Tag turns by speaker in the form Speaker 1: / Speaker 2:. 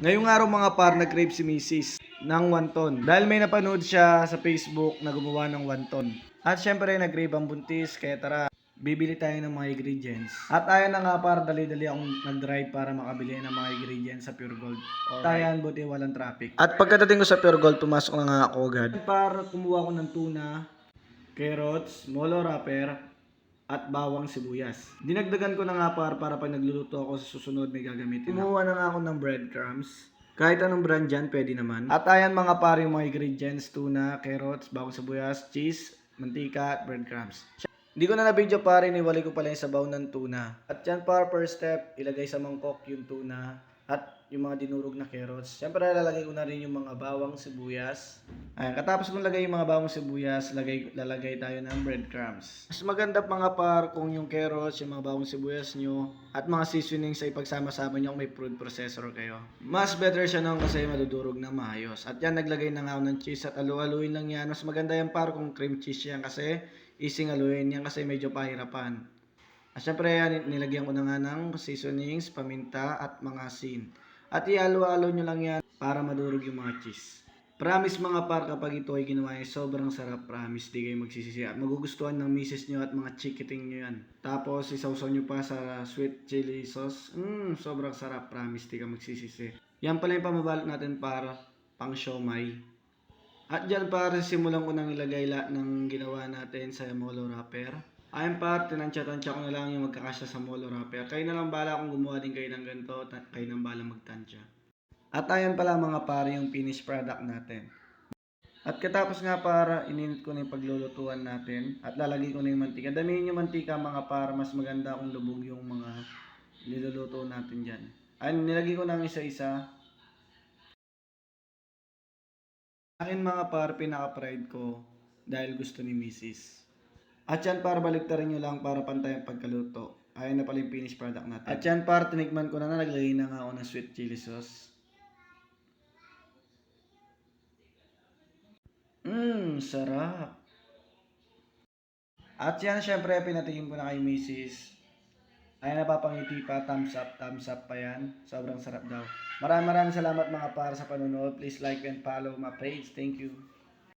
Speaker 1: Ngayong araw mga par, nag-crave si Mrs. ng wonton. Dahil may napanood siya sa Facebook na gumawa ng wonton. At syempre, nag-crave ang buntis, kaya tara, bibili tayo ng mga ingredients. At ayan na nga par, dali-dali akong nag-drive para makabili ng mga ingredients sa Pure Gold. Tayan, buti walang traffic. At pagkadating ko sa Pure Gold, pumasok na nga ako agad. Para kumuha ko ng tuna, carrots, molo wrapper, at bawang sibuyas. Dinagdagan ko na nga par para pag nagluluto ako sa susunod may gagamitin. Kumuha na nga ako ng breadcrumbs. Kahit anong brand dyan, pwede naman. At ayan mga par yung mga ingredients, tuna, carrots, bawang sibuyas, cheese, mantika, at breadcrumbs. Hindi ko na na-video pare, niwalay ko pala yung sabaw ng tuna. At yan par, first step, ilagay sa mangkok yung tuna at yung mga dinurog na carrots. Siyempre, lalagay ko na rin yung mga bawang sibuyas. Ayan, katapos kong lagay yung mga bawang sibuyas, lagay, lalagay tayo ng breadcrumbs. Mas maganda mga par kung yung carrots, yung mga bawang sibuyas nyo, at mga seasonings ay pagsama-sama nyo kung may food processor kayo. Mas better siya nung kasi madudurog na maayos. At yan, naglagay na nga ng cheese at alu-aluin lang yan. Mas maganda yan par kung cream cheese yan kasi easy aluin yan kasi medyo pahirapan. At syempre, yan, nilagyan ko na nga ng seasonings, paminta, at mga asin. At ihalo-halo nyo lang yan para madurog yung mga cheese. Promise mga par, kapag ito ay ginawa ay sobrang sarap. Promise, di kayo magsisisi. At magugustuhan ng misis nyo at mga chikiting nyo yan. Tapos, isawsaw nyo pa sa sweet chili sauce. Mmm, sobrang sarap. Promise, di ka magsisisi. Yan pala yung pamabalot natin para pang siomay. At dyan para simulan ko nang ilagay lahat ng ginawa natin sa molo wrapper. Ayun pa, tinansya-tansya ko na lang yung magkakasya sa molo wrapper. Kayo na lang bala kung gumawa din kayo ng ganito, kayo nang bala magtansya. At ayan pala mga pare yung finished product natin. At katapos nga para ininit ko na yung paglulutuan natin at lalagay ko na yung mantika. Damihin yung mantika mga para mas maganda kung lubog yung mga niluluto natin dyan. Ayun, nilagay ko na ng isa-isa. Akin mga par, pinaka-pride ko dahil gusto ni Mrs. At yan par, baliktarin nyo lang para pantay ang pagkaluto. Ayun na pala yung finished product natin. At yan par, tinikman ko na na, naglagay na nga ako ng sweet chili sauce. Mmm, sarap. At yan, syempre, pinatingin ko na kay Mrs. Ay, napapangiti pa, thumbs up, thumbs up pa yan. Sobrang sarap daw. Maraming maraming salamat mga para sa panonood. Please like and follow my page. Thank you.